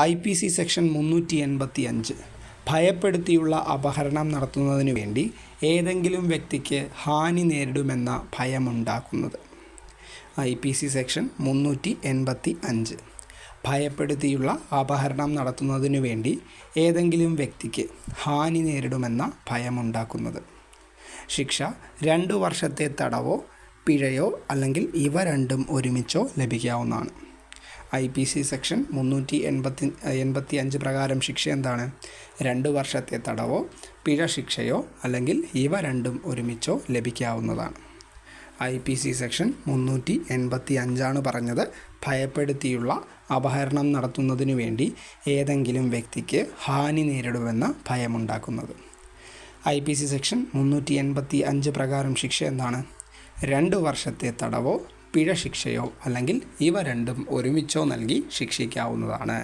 I P C section മുന്നൂറ്റി എൺപത്തി അഞ്ച് ഭയപ്പെടുത്തിയുള്ള അപഹരണം നടത്തുന്നതിനു വേണ്ടി ഏതെങ്കിലും വ്യക്തിക്ക് ഹാനി നേരിടുമെന്ന ഭയമുണ്ടാക്കുന്നത്. ഐ പി സി സെക്ഷൻ മുന്നൂറ്റി എൺപത്തി അഞ്ച് ഭയപ്പെടുത്തിയുള്ള അപഹരണം നടത്തുന്നതിനു വേണ്ടി ഏതെങ്കിലും വ്യക്തിക്ക് ഹാനി നേരിടുമെന്ന ഭയമുണ്ടാക്കുന്നത്. ശിക്ഷ രണ്ട് വർഷത്തെ തടവോ പിഴയോ അല്ലെങ്കിൽ ഇവ രണ്ടും ഒരുമിച്ചോ ലഭിക്കാവുന്നതാണ്. ഐ പി സി സെക്ഷൻ മുന്നൂറ്റി എൺപത്തി എൺപത്തി അഞ്ച് പ്രകാരം ശിക്ഷ എന്താണ്? രണ്ട് വർഷത്തെ തടവോ പിഴ ശിക്ഷയോ അല്ലെങ്കിൽ ഇവ രണ്ടും ഒരുമിച്ചോ ലഭിക്കാവുന്നതാണ്. ഐ പി സി സെക്ഷൻ മുന്നൂറ്റി എൺപത്തി അഞ്ചാണ് പറഞ്ഞത്. ഭയപ്പെടുത്തിയുള്ള അപഹരണം നടത്തുന്നതിനു വേണ്ടി ഏതെങ്കിലും വ്യക്തിക്ക് ഹാനി നേരിടുമെന്ന ഭയമുണ്ടാക്കുന്നത്. ഐ പി സി സെക്ഷൻ മുന്നൂറ്റി എൺപത്തി അഞ്ച് പ്രകാരം ശിക്ഷ എന്താണ്? രണ്ട് വർഷത്തെ തടവോ പിഴ ശിക്ഷയോ അല്ലെങ്കിൽ ഇവ രണ്ടും ഒരുമിച്ചോ നൽകി ശിക്ഷിക്കാവുന്നതാണ്.